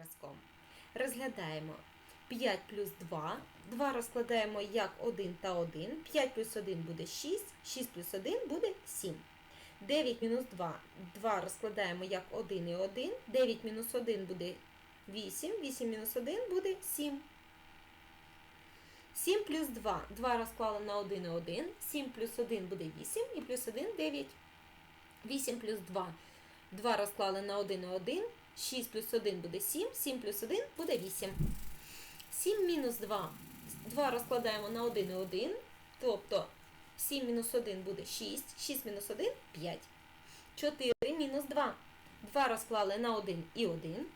виразком. Розглядаємо 5 плюс 2. 2 розкладаємо як 1 та 1. 5 плюс 1 буде 6, 6 плюс 1 буде 7. 9 мінус 2. 2 розкладаємо як 1 і 1. 9 мінус 1 буде 8, 8 мінус 1 буде 7. 7 плюс 2. 2 розклали на 1 і 1. 7 плюс 1 буде 8 і плюс 1 9. 8 плюс 2. 2 розклали на 1 і 1. 6 плюс 1 буде 7. 7 плюс 1 буде 8. 7 мінус 2. 2 розкладаємо на 1 і 1. Тобто 7 мінус 1 буде 6. 6 мінус 1 5. 4 мінус 2. 2 розклали на 1 і 1.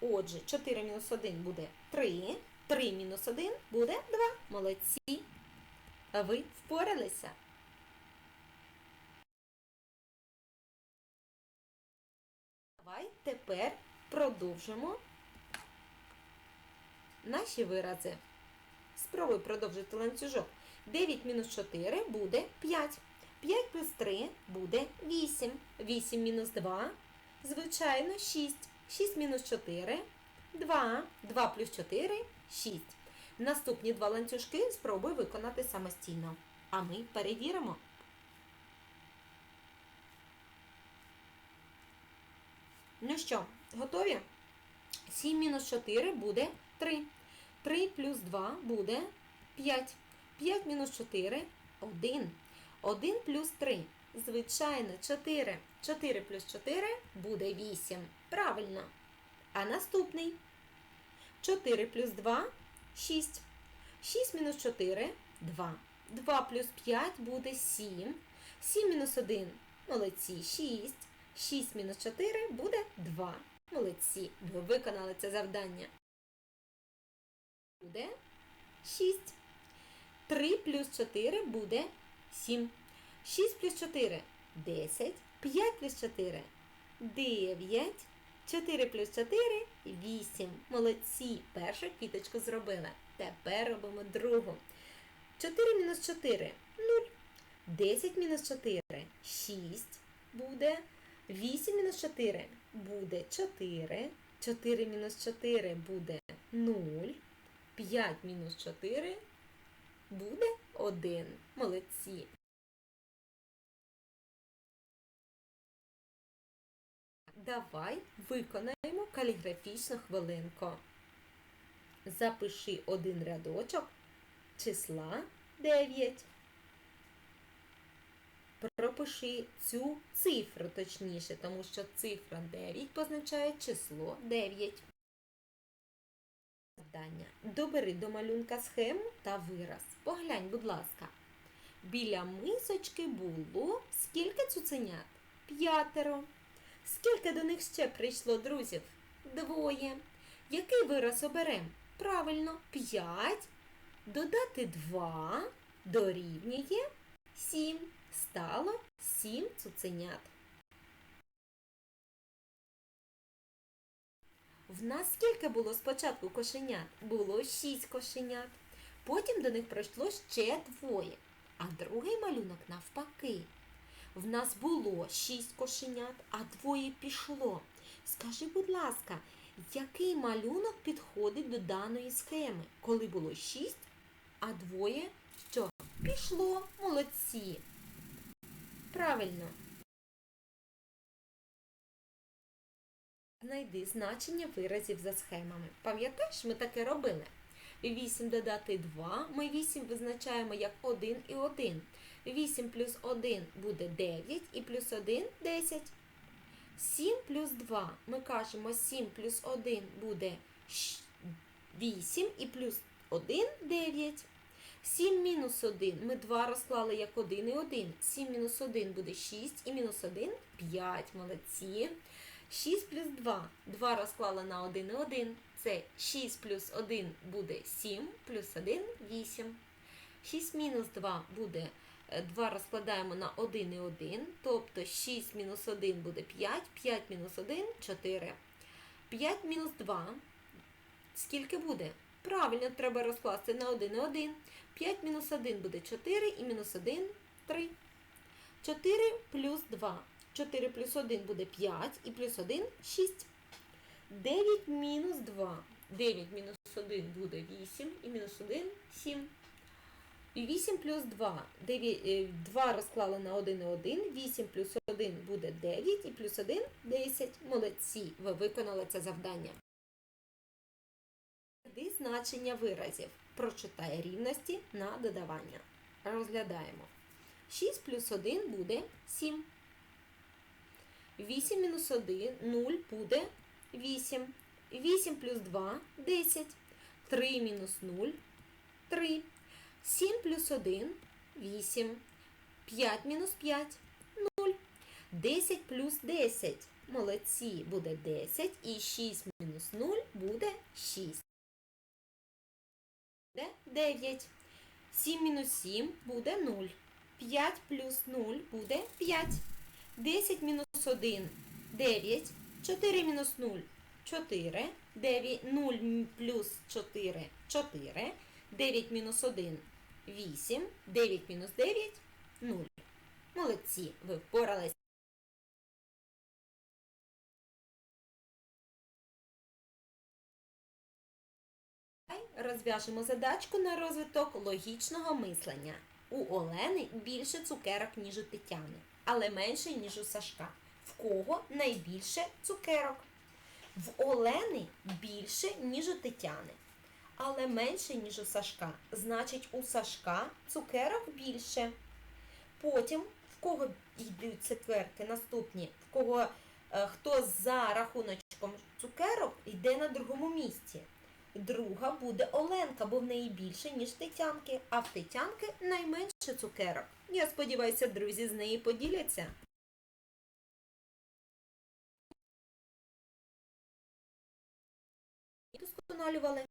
Отже, 4 мінус 1 буде 3. 3 мінус 1 буде 2. Молодці. Ви впоралися. Давай тепер продовжимо наші вирази. Спробуй продовжити ланцюжок. 9 мінус 4 буде 5. 5 плюс 3 буде 8. 8 мінус 2, звичайно, 6. 6 мінус 4 2. 2 плюс 4 6. Наступні два ланцюжки спробуй виконати самостійно. А ми перевіримо. Ну що, готові? 7 мінус 4 буде 3. 3 плюс 2 буде 5. 5 мінус 4 1. 1 плюс 3. Звичайно, 4. 4 плюс 4 буде 8. Правильно. А наступний. 4 плюс 2 6. 6 мінус 4 2. 2 плюс 5 буде 7. 7 мінус 1 молодці 6. 6 мінус 4 буде 2. Молодці. Ви виконали це завдання. Буде 6. 3 плюс 4 буде 7. 6 плюс 4 10. 5 плюс 4 9. 4 плюс 4 8. Молодці. Першу квіточку зробили. Тепер робимо другу. 4 мінус 4 0. 10 мінус 4 6 буде. 8 мінус 4 буде 4. 4 мінус 4 буде 0. 5 мінус 4 буде 1. Молодці. Давай виконаємо каліграфічну хвилинку. Запиши один рядочок числа 9. Пропиши цю цифру точніше, тому що цифра 9 позначає число 9. Завдання. Добери до малюнка схему та вираз. Поглянь, будь ласка. Біля мисочки було скільки цуценят? П'ятеро. Скільки до них ще прийшло друзів? Двоє. Який вираз оберем? Правильно, 5. Додати 2 дорівнює 7. Стало 7 цуценят. В нас скільки було спочатку кошенят? Було 6 кошенят. Потім до них пройшло ще двоє. А другий малюнок навпаки. В нас було 6 кошенят, а двоє пішло. Скажи, будь ласка, який малюнок підходить до даної схеми? Коли було 6, а двоє що? Пішло, молодці. Правильно. Знайди значення виразів за схемами. Пам'ятаєш, ми таке робили? 8 додати 2, ми 8 визначаємо як 1 і 1. 8 плюс 1 буде 9 і плюс 1 10. 7 плюс 2 ми кажемо 7 плюс 1 буде 8 і плюс 1 9. 7 мінус 1 ми 2 розклали як 1 і 1. 7 мінус 1 буде 6 і мінус 1 5. Молодці. 6 плюс 2. 2 розклали на 1 і 1. Це 6 плюс 1 буде 7, плюс 1 8. 6 мінус 2 буде 2 розкладаємо на 1 і 1. Тобто 6 мінус 1 буде 5, 5 мінус 1 4. 5 мінус 2. Скільки буде? Правильно, треба розкласти на 1 і 1. 5 мінус 1 буде 4 і мінус 1 3. 4 плюс 2. 4 плюс 1 буде 5 і плюс 1 6. 9 мінус 2. 9 мінус 1 буде 8 і мінус 1 7. І 8 плюс 2. 9, 2 розклали на 1 і 1. 8 плюс 1 буде 9 і плюс 1 10. Молодці, ви виконали це завдання. Знайди значення виразів. Прочитай рівності на додавання. Розглядаємо. 6 плюс 1 буде 7. 8 мінус 1 0 буде 8. 8 плюс 2 10. 3 мінус 0 3. 7 плюс 1 8. 5 мінус 5 0. 10 плюс 10. Молодці буде 10. І 6 мінус 0 буде 6. Буде 9. 7 мінус 7 буде 0. 5 плюс 0 буде 5. 10 мінус 1 9. 4 мінус 0 4. 9 0 плюс 4 4. 9 мінус 1 8. 9 мінус 9 0. Молодці, ви впорались. Розв'яжемо задачку на розвиток логічного мислення. У Олени більше цукерок, ніж у Тетяни, але менше, ніж у Сашка. В кого найбільше цукерок? В Олени більше, ніж у Тетяни, але менше, ніж у Сашка. Значить, у Сашка цукерок більше. Потім, в кого йдуть цукерки наступні, в кого е, хто за рахуночком цукерок йде на другому місці. Друга буде Оленка, бо в неї більше, ніж Тетянки, а в Тетянки найменше цукерок. Я сподіваюся, друзі з неї поділяться. Досконалювали.